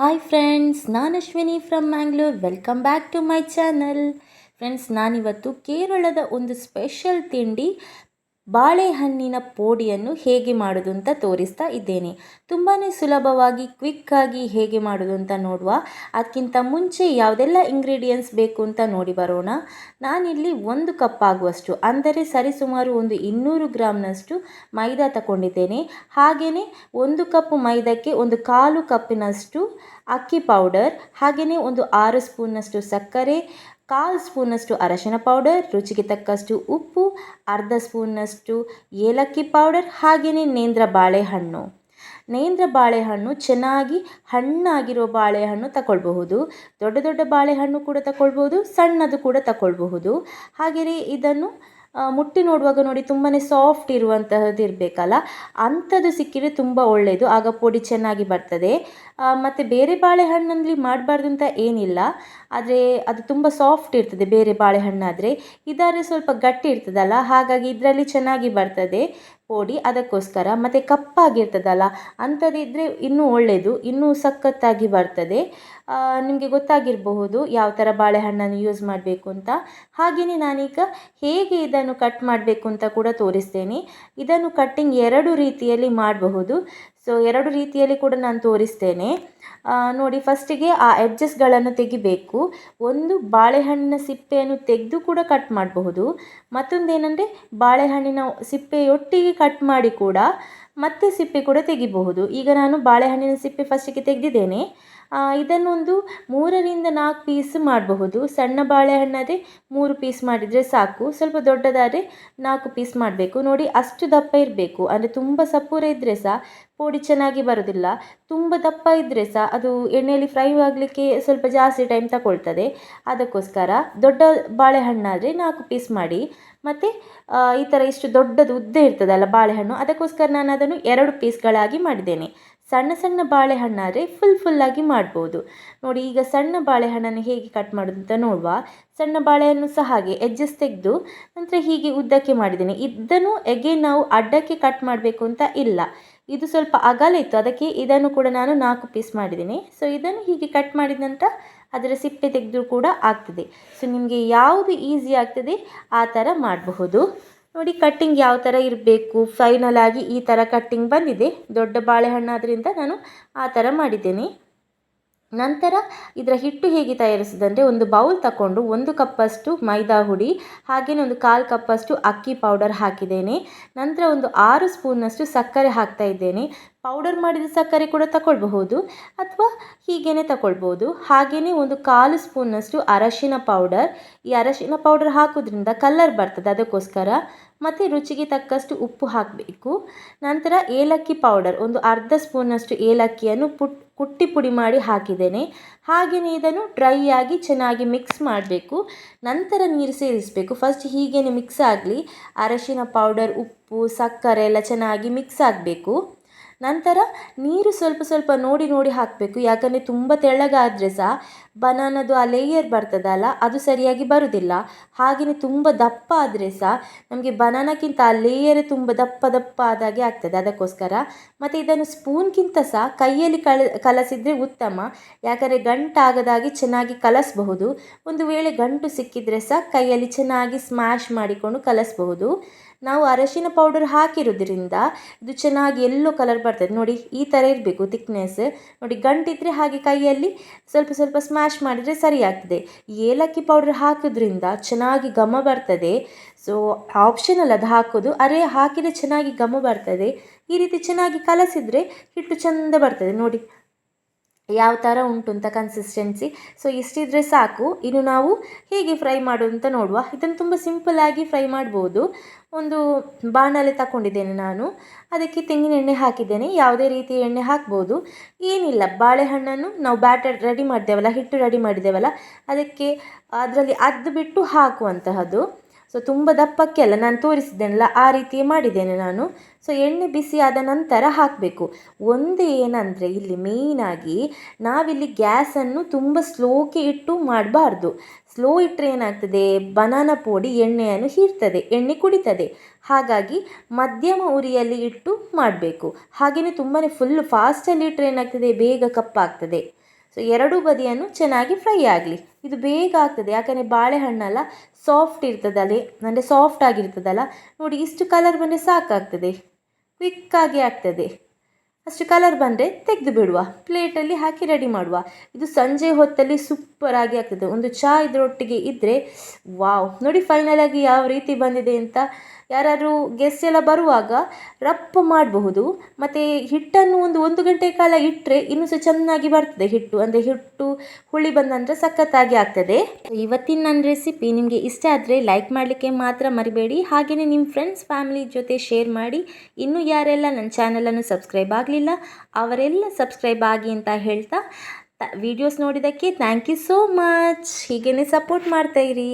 Hi friends ನಾನು Ashwini from Mangalore welcome back to my channel friends ನಾನಿವತ್ತು ಕೇರಳದ ಒಂದು ಸ್ಪೆಷಲ್ ತಿಂಡಿ ಬಾಳೆಹಣ್ಣಿನ ಪೋಡಿಯನ್ನು ಹೇಗೆ ಮಾಡೋದು ಅಂತ ತೋರಿಸ್ತಾ ಇದ್ದೇನೆ. ತುಂಬಾ ಸುಲಭವಾಗಿ ಕ್ವಿಕ್ಕಾಗಿ ಹೇಗೆ ಮಾಡೋದು ಅಂತ ನೋಡುವ. ಅದಕ್ಕಿಂತ ಮುಂಚೆ ಯಾವುದೆಲ್ಲ ಇಂಗ್ರೀಡಿಯೆಂಟ್ಸ್ ಬೇಕು ಅಂತ ನೋಡಿ ಬರೋಣ. ನಾನಿಲ್ಲಿ ಒಂದು ಕಪ್ ಆಗುವಷ್ಟು, ಅಂದರೆ ಸರಿಸುಮಾರು ಒಂದು ಇನ್ನೂರು ಗ್ರಾಮ್ನಷ್ಟು ಮೈದಾ ತಗೊಂಡಿದ್ದೇನೆ ಹಾಗೆಯೇ ಒಂದು ಕಪ್ ಮೈದಾಕ್ಕೆ ಒಂದು ಕಾಲು ಕಪ್ಪಿನಷ್ಟು ಅಕ್ಕಿ ಪೌಡರ್ ಹಾಗೆಯೇ ಒಂದು ಆರು ಸ್ಪೂನ್ನಷ್ಟು ಸಕ್ಕರೆ ಕಾಲು ಸ್ಪೂನಷ್ಟು ಅರಶಿನ ಪೌಡರ್, ರುಚಿಗೆ ತಕ್ಕಷ್ಟು ಉಪ್ಪು, ಅರ್ಧ ಸ್ಪೂನಷ್ಟು ಏಲಕ್ಕಿ ಪೌಡರ್ ಹಾಗೆಯೇ ನೇಂದ್ರ ಬಾಳೆಹಣ್ಣು. ನೇಂದ್ರ ಬಾಳೆಹಣ್ಣು ಚೆನ್ನಾಗಿ ಹಣ್ಣಾಗಿರೋ ಬಾಳೆಹಣ್ಣು ತಗೊಳ್ಬಹುದು ದೊಡ್ಡ ದೊಡ್ಡ ಬಾಳೆಹಣ್ಣು ಕೂಡ ತಗೊಳ್ಬೋದು ಸಣ್ಣದು ಕೂಡ ತಗೊಳ್ಬಹುದು ಹಾಗೆಯೇ ಇದನ್ನು ಮುಟ್ಟಿ ನೋಡುವಾಗ ನೋಡಿ ತುಂಬಾ ಸಾಫ್ಟ್ ಇರುವಂತಹದ್ದು ಇರಬೇಕಲ್ಲ? ಅಂಥದ್ದು ಸಿಕ್ಕಿದರೆ ತುಂಬ ಒಳ್ಳೆಯದು ಆಗ ಪುಡಿ ಚೆನ್ನಾಗಿ ಬರ್ತದೆ. ಮತ್ತು ಬೇರೆ ಬಾಳೆಹಣ್ಣಲ್ಲಿ ಮಾಡಬಾರ್ದು ಅಂತ ಏನಿಲ್ಲ. ಆದರೆ ಅದು ತುಂಬ ಸಾಫ್ಟ್ ಇರ್ತದೆ ಬೇರೆ ಬಾಳೆಹಣ್ಣಾದರೆ. ಇದಾದರೆ ಸ್ವಲ್ಪ ಗಟ್ಟಿ ಇರ್ತದಲ್ಲ? ಹಾಗಾಗಿ ಇದರಲ್ಲಿ ಚೆನ್ನಾಗಿ ಬರ್ತದೆ. ಪೋಡಿ ಅದಕ್ಕೋಸ್ಕರ ಮತ್ತು ಕಪ್ಪಾಗಿರ್ತದಲ್ಲ ಅಂಥದ್ದಿದ್ದರೆ ಇನ್ನೂ ಒಳ್ಳೆಯದು ಇನ್ನೂ ಸಖತ್ತಾಗಿ ಬರ್ತದೆ. ನಿಮಗೆ ಗೊತ್ತಾಗಿರಬಹುದು ಯಾವ ಥರ ಬಾಳೆಹಣ್ಣನ್ನು ಯೂಸ್ ಮಾಡಬೇಕು ಅಂತ. ಹಾಗೆಯೇ ನಾನೀಗ ಹೇಗೆ ಇದನ್ನು ಕಟ್ ಮಾಡಬೇಕು ಅಂತ ಕೂಡ ತೋರಿಸ್ತೇನೆ. ಇದನ್ನು ಕಟ್ಟಿಂಗ್ ಎರಡು ರೀತಿಯಲ್ಲಿ ಮಾಡಬಹುದು. ಸೊ ಎರಡು ರೀತಿಯಲ್ಲಿ ಕೂಡ ನಾನು ತೋರಿಸ್ತೇನೆ. ನೋಡಿ ಫಸ್ಟಿಗೆ ಆ ಎಡ್ಜಸ್ಗಳನ್ನು ತೆಗಿಬೇಕು. ಒಂದು ಬಾಳೆಹಣ್ಣಿನ ಸಿಪ್ಪೆಯನ್ನು ತೆಗೆದು ಕೂಡ ಕಟ್ ಮಾಡಬಹುದು. ಮತ್ತೊಂದೇನೆಂದರೆ, ಬಾಳೆಹಣ್ಣಿನ ಸಿಪ್ಪೆಯೊಟ್ಟಿಗೆ ಕಟ್ ಮಾಡಿ ಕೂಡ ಮತ್ತೆ ಸಿಪ್ಪೆ ಕೂಡ ತೆಗಿಬಹುದು. ಈಗ ನಾನು ಬಾಳೆಹಣ್ಣಿನ ಸಿಪ್ಪೆ ಫಸ್ಟಿಗೆ ತೆಗೆದಿದ್ದೇನೆ. ಇದನ್ನೊಂದು ಮೂರರಿಂದ ನಾಲ್ಕು ಪೀಸ್ ಮಾಡಬಹುದು. ಸಣ್ಣ ಬಾಳೆಹಣ್ಣಾದರೆ ಮೂರು ಪೀಸ್ ಮಾಡಿದರೆ ಸಾಕು. ಸ್ವಲ್ಪ ದೊಡ್ಡದಾದರೆ ನಾಲ್ಕು ಪೀಸ್ ಮಾಡಬೇಕು. ನೋಡಿ, ಅಷ್ಟು ದಪ್ಪ ಇರಬೇಕು. ಅಂದರೆ ತುಂಬ ಸಪೂರ ಇದ್ದರೆ ಸಹ ಪೋಡಿ ಚೆನ್ನಾಗಿ ಬರೋದಿಲ್ಲ. ತುಂಬ ದಪ್ಪ ಇದ್ದರೆ ಸಹ ಅದು ಎಣ್ಣೆಯಲ್ಲಿ ಫ್ರೈ ಆಗಲಿಕ್ಕೆ ಸ್ವಲ್ಪ ಜಾಸ್ತಿ ಟೈಮ್ ತಗೊಳ್ತದೆ. ಅದಕ್ಕೋಸ್ಕರ ದೊಡ್ಡ ಬಾಳೆಹಣ್ಣಾದರೆ ನಾಲ್ಕು ಪೀಸ್ ಮಾಡಿ. ಮತ್ತು ಈ ಥರ ಇಷ್ಟು ದೊಡ್ಡದು ಉದ್ದ ಇರ್ತದಲ್ಲ ಬಾಳೆಹಣ್ಣು, ಅದಕ್ಕೋಸ್ಕರ ನಾನು ಅದನ್ನು ಎರಡು ಪೀಸ್ಗಳಾಗಿ ಮಾಡಿದ್ದೇನೆ. ಸಣ್ಣ ಸಣ್ಣ ಬಾಳೆಹಣ್ಣಾದರೆ ಫುಲ್ ಫುಲ್ಲಾಗಿ ಮಾಡ್ಬೋದು. ನೋಡಿ, ಈಗ ಸಣ್ಣ ಬಾಳೆಹಣ್ಣನ್ನು ಹೇಗೆ ಕಟ್ ಮಾಡೋದು ಅಂತ ನೋಡುವ. ಸಣ್ಣ ಬಾಳೆಹಣ್ಣು ಸಹ ಹಾಗೆ ಎಜ್ಜಸ್ ತೆಗೆದು ನಂತರ ಹೀಗೆ ಉದ್ದಕ್ಕೆ ಮಾಡಿದ್ದೇನೆ. ಇದನ್ನು ಎಗೆ ನಾವು ಅಡ್ಡಕ್ಕೆ ಕಟ್ ಮಾಡಬೇಕು ಅಂತ ಇಲ್ಲ. ಇದು ಸ್ವಲ್ಪ ಅಗಲ ಇತ್ತು, ಅದಕ್ಕೆ ಇದನ್ನು ಕೂಡ ನಾನು ನಾಲ್ಕು ಪೀಸ್ ಮಾಡಿದ್ದೀನಿ. ಸೊ ಇದನ್ನು ಹೀಗೆ ಕಟ್ ಮಾಡಿದ ನಂತರ ಅದರ ಸಿಪ್ಪೆ ತೆಗೆದು ಕೂಡ ಆಗ್ತದೆ. ಸೊ ನಿಮಗೆ ಯಾವುದು ಈಸಿ ಆಗ್ತದೆ, ಆ ಥರ ಮಾಡಬಹುದು. ನೋಡಿ ಕಟ್ಟಿಂಗ್ ಯಾವ ಥರ ಇರಬೇಕು? ಫೈನಲ್ ಆಗಿ ಈ ಥರ ಕಟ್ಟಿಂಗ್ ಬಂದಿದೆ. ದೊಡ್ಡ ಬಾಳೆಹಣ್ಣಾದ್ರಿಂದ ನಾನು ಆ ಥರ ಮಾಡಿದ್ದೇನೆ. ನಂತರ ಇದರ ಹಿಟ್ಟು ಹೇಗೆ ತಯಾರಿಸೋದಂದರೆ ಒಂದು ಬೌಲ್ ತಗೊಂಡು ಒಂದು ಕಪ್ಪಷ್ಟು ಮೈದಾ ಹುಡಿ ಹಾಗೆಯೇ ಒಂದು ಕಾಲು ಕಪ್ಪಷ್ಟು ಅಕ್ಕಿ ಪೌಡರ್ ಹಾಕಿದ್ದೇನೆ. ನಂತರ ಒಂದು ಆರು ಸ್ಪೂನಷ್ಟು ಸಕ್ಕರೆ ಹಾಕ್ತಾ ಇದ್ದೇನೆ. ಪೌಡರ್ ಮಾಡಿದ ಸಕ್ಕರೆ ಕೂಡ ತಗೊಳ್ಬಹುದು ಅಥವಾ ಹೀಗೇನೆ ತಗೊಳ್ಬೋದು ಹಾಗೆಯೇ ಒಂದು ಕಾಲು ಸ್ಪೂನ್ನಷ್ಟು ಅರಶಿನ ಪೌಡರ್ ಈ ಅರಶಿನ ಪೌಡರ್ ಹಾಕೋದ್ರಿಂದ ಕಲರ್ ಬರ್ತದೆ ಅದಕ್ಕೋಸ್ಕರ. ಮತ್ತು ರುಚಿಗೆ ತಕ್ಕಷ್ಟು ಉಪ್ಪು ಹಾಕಬೇಕು. ನಂತರ ಏಲಕ್ಕಿ ಪೌಡರ್ ಒಂದು ಅರ್ಧ ಸ್ಪೂನ್ನಷ್ಟು ಏಲಕ್ಕಿಯನ್ನು ಪುಟ್, ಕುಟ್ಟಿ ಪುಡಿ ಮಾಡಿ ಹಾಕಿದ್ದೇನೆ. ಹಾಗೆಯೇ ಇದನ್ನು ಡ್ರೈ ಆಗಿ ಚೆನ್ನಾಗಿ ಮಿಕ್ಸ್ ಮಾಡಬೇಕು. ನಂತರ ನೀರು ಸೇರಿಸಬೇಕು. ಫಸ್ಟ್ ಹೀಗೇ ಮಿಕ್ಸ್ ಆಗಲಿ. ಅರಶಿನ ಪೌಡರ್ ಉಪ್ಪು, ಸಕ್ಕರೆ ಎಲ್ಲ ಚೆನ್ನಾಗಿ ಮಿಕ್ಸ್ ಆಗಬೇಕು. ನಂತರ ನೀರು ಸ್ವಲ್ಪ ಸ್ವಲ್ಪ ನೋಡಿ ನೋಡಿ ಹಾಕಬೇಕು. ಯಾಕಂದರೆ ತುಂಬ ತೆಳ್ಳಗಾದರೆ ಸಹ ಬನಾನದು ಆ ಲೇಯರ್ ಬರ್ತದಲ್ಲ, ಅದು ಸರಿಯಾಗಿ ಬರುವುದಿಲ್ಲ ಹಾಗೆಯೇ ತುಂಬ ದಪ್ಪ ಆದರೆ ಸಹ ನಮಗೆ ಬನಾನಕ್ಕಿಂತ ಆ ಲೇಯರ್ ತುಂಬ ದಪ್ಪ ದಪ್ಪ ಆದಾಗೆ ಆಗ್ತದೆ. ಅದಕ್ಕೋಸ್ಕರ ಮತ್ತು ಇದನ್ನು ಸ್ಪೂನ್ಗಿಂತ ಸಹ ಕೈಯಲ್ಲಿ ಕಲ ಕಲಸಿದರೆ ಉತ್ತಮ. ಯಾಕಂದರೆ ಗಂಟಾಗದಾಗಿ ಚೆನ್ನಾಗಿ ಕಲಸಬಹುದು. ಒಂದು ವೇಳೆ ಗಂಟು ಸಿಕ್ಕಿದರೆ ಸಹ ಕೈಯಲ್ಲಿ ಚೆನ್ನಾಗಿ ಸ್ಮ್ಯಾಶ್ ಮಾಡಿಕೊಂಡು ಕಲಸಬಹುದು. ನಾವು ಅರಶಿನ ಪೌಡರ್ ಹಾಕಿರೋದ್ರಿಂದ ಇದು ಚೆನ್ನಾಗಿ ಎಲ್ಲೋ ಕಲರ್ ಬರ್ತದೆ. ನೋಡಿ, ಈ ಥರ ಇರಬೇಕು ತಿಕ್ನೆಸ್ ನೋಡಿ, ಗಂಟಿದ್ರೆ ಹಾಗೆ ಕೈಯಲ್ಲಿ ಸ್ವಲ್ಪ ಸ್ವಲ್ಪ ಸ್ಮ್ಯಾಶ್ ಮಾಡಿದರೆ ಸರಿ ಆಗ್ತದೆ ಏಲಕ್ಕಿ ಪೌಡರ್ ಹಾಕೋದ್ರಿಂದ ಚೆನ್ನಾಗಿ ಘಮ ಬರ್ತದೆ. ಸೊ ಆಪ್ಷನಲ್ ಅದು ಹಾಕೋದು. ಅರೆ, ಹಾಕಿದರೆ ಚೆನ್ನಾಗಿ ಘಮ ಬರ್ತದೆ. ಈ ರೀತಿ ಚೆನ್ನಾಗಿ ಕಲಸಿದರೆ ಹಿಟ್ಟು ಚೆಂದ ಬರ್ತದೆ. ನೋಡಿ ಯಾವ ಥರ ಉಂಟು ಅಂತ ಕನ್ಸಿಸ್ಟೆನ್ಸಿ ಸೊ ಇಷ್ಟಿದ್ರೆ ಸಾಕು. ಇನ್ನು ನಾವು ಹೇಗೆ ಫ್ರೈ ಮಾಡೋದು ಅಂತ ನೋಡುವ. ಇದನ್ನು ತುಂಬ ಸಿಂಪಲ್ಲಾಗಿ ಫ್ರೈ ಮಾಡ್ಬೋದು. ಒಂದು ಬಾಣಲೆ ತಗೊಂಡಿದ್ದೇನೆ ನಾನು. ಅದಕ್ಕೆ ತೆಂಗಿನ ಎಣ್ಣೆ ಹಾಕಿದ್ದೇನೆ. ಯಾವುದೇ ರೀತಿ ಎಣ್ಣೆ ಹಾಕ್ಬೋದು. ಏನಿಲ್ಲ. ಬಾಳೆಹಣ್ಣನ್ನು ನಾವು ಬ್ಯಾಟರ್ ರೆಡಿ ಮಾಡಿದ್ದೇವಲ್ಲ ಹಿಟ್ಟು ರೆಡಿ ಮಾಡಿದ್ದೇವಲ್ಲ, ಅದಕ್ಕೆ ಅದರಲ್ಲಿ ಅದ್ದು ಬಿಟ್ಟು ಹಾಕುವಂತಹದ್ದು. ಸೊ ತುಂಬ ದಪ್ಪಕ್ಕೆ ಅಲ್ಲ ನಾನು ತೋರಿಸಿದ್ದೇನಲ್ಲ, ಆ ರೀತಿ ಮಾಡಿದ್ದೇನೆ ನಾನು. ಸೊ ಎಣ್ಣೆ ಬಿಸಿ ಆದ ನಂತರ ಹಾಕಬೇಕು. ಒಂದು ಏನಂದರೆ, ಇಲ್ಲಿ ಮೇಯ್ನಾಗಿ ನಾವಿಲ್ಲಿ ಗ್ಯಾಸನ್ನು ತುಂಬ ಸ್ಲೋಕ್ಕೆ ಇಟ್ಟು ಮಾಡಬಾರ್ದು. ಸ್ಲೋ ಇಟ್ಟರೆ ಏನಾಗ್ತದೆ? ಬನಾನಾ ಪೋಡಿ ಎಣ್ಣೆಯನ್ನು ಹೀರ್ತದೆ, ಎಣ್ಣೆ ಕುಡಿತದೆ. ಹಾಗಾಗಿ ಮಧ್ಯಮ ಉರಿಯಲ್ಲಿ ಇಟ್ಟು ಮಾಡಬೇಕು. ಹಾಗೆಯೇ ತುಂಬಾ ಫುಲ್ ಫಾಸ್ಟಲ್ಲಿ ಇಟ್ಟರೆ ಏನಾಗ್ತದೆ? ಬೇಗ ಕಪ್ಪಾಗ್ತದೆ. ಸೊ ಎರಡೂ ಬದಿಯನ್ನು ಚೆನ್ನಾಗಿ ಫ್ರೈ ಆಗಲಿ. ಇದು ಬೇಗ ಆಗ್ತದೆ. ಯಾಕಂದರೆ ಬಾಳೆಹಣ್ಣಲ್ಲ ಸಾಫ್ಟ್ ಇರ್ತದಲ್ಲ, ಅಂದರೆ ಸಾಫ್ಟ್ ಆಗಿರ್ತದಲ್ಲ. ನೋಡಿ, ಇಷ್ಟು ಕಲರ್ ಬಂದರೆ ಸಾಕಾಗ್ತದೆ. ಕ್ವಿಕ್ಕಾಗಿ ಆಗ್ತದೆ. ಅಷ್ಟು ಕಲರ್ ಬಂದರೆ ತೆಗೆದು ಬಿಡುವ. ಪ್ಲೇಟಲ್ಲಿ ಹಾಕಿ ರೆಡಿ ಮಾಡುವ. ಇದು ಸಂಜೆ ಹೊತ್ತಲ್ಲಿ ಸೂಪರಾಗಿ ಆಗ್ತದೆ. ಒಂದು ಚಹಾ ಇದರೊಟ್ಟಿಗೆ ಇದ್ದರೆ ವಾವ್ ನೋಡಿ ಫೈನಲಾಗಿ ಯಾವ ರೀತಿ ಬಂದಿದೆ ಅಂತ ಯಾರಾದರೂ ಗೆಸ್ಟ್ ಎಲ್ಲ ಬರುವಾಗ ರಪ್ಪ ಮಾಡಬಹುದು. ಮತ್ತು ಹಿಟ್ಟನ್ನು ಒಂದು ಒಂದು ಗಂಟೆ ಕಾಲ ಇಟ್ಟರೆ ಇನ್ನೂ ಸಹ ಚೆನ್ನಾಗಿ ಬರ್ತದೆ ಹಿಟ್ಟು. ಅಂದರೆ ಹಿಟ್ಟು ಹುಳಿ ಬಂದ ನಂತರ ಸಖತ್ತಾಗಿ ಆಗ್ತದೆ. ಇವತ್ತಿನ ನನ್ನ ರೆಸಿಪಿ ನಿಮಗೆ ಇಷ್ಟ ಆದರೆ ಲೈಕ್ ಮಾಡಲಿಕ್ಕೆ ಮಾತ್ರ ಮರಿಬೇಡಿ. ಹಾಗೆಯೇ ನಿಮ್ಮ ಫ್ರೆಂಡ್ಸ್ ಫ್ಯಾಮಿಲಿ ಜೊತೆ ಶೇರ್ ಮಾಡಿ. ಇನ್ನೂ ಯಾರೆಲ್ಲ ನನ್ನ ಚಾನಲನ್ನು ಸಬ್ಸ್ಕ್ರೈಬ್ ಆಗಲಿಲ್ಲ, ಅವರೆಲ್ಲ ಸಬ್ಸ್ಕ್ರೈಬ್ ಆಗಿ ಅಂತ ಹೇಳ್ತಾ ವಿಡಿಯೋಸ್ ನೋಡಿದ್ದಕ್ಕೆ ಥ್ಯಾಂಕ್ ಯು ಸೋ ಮಚ್ ಹೀಗೇ ಸಪೋರ್ಟ್ ಮಾಡ್ತಾಯಿರಿ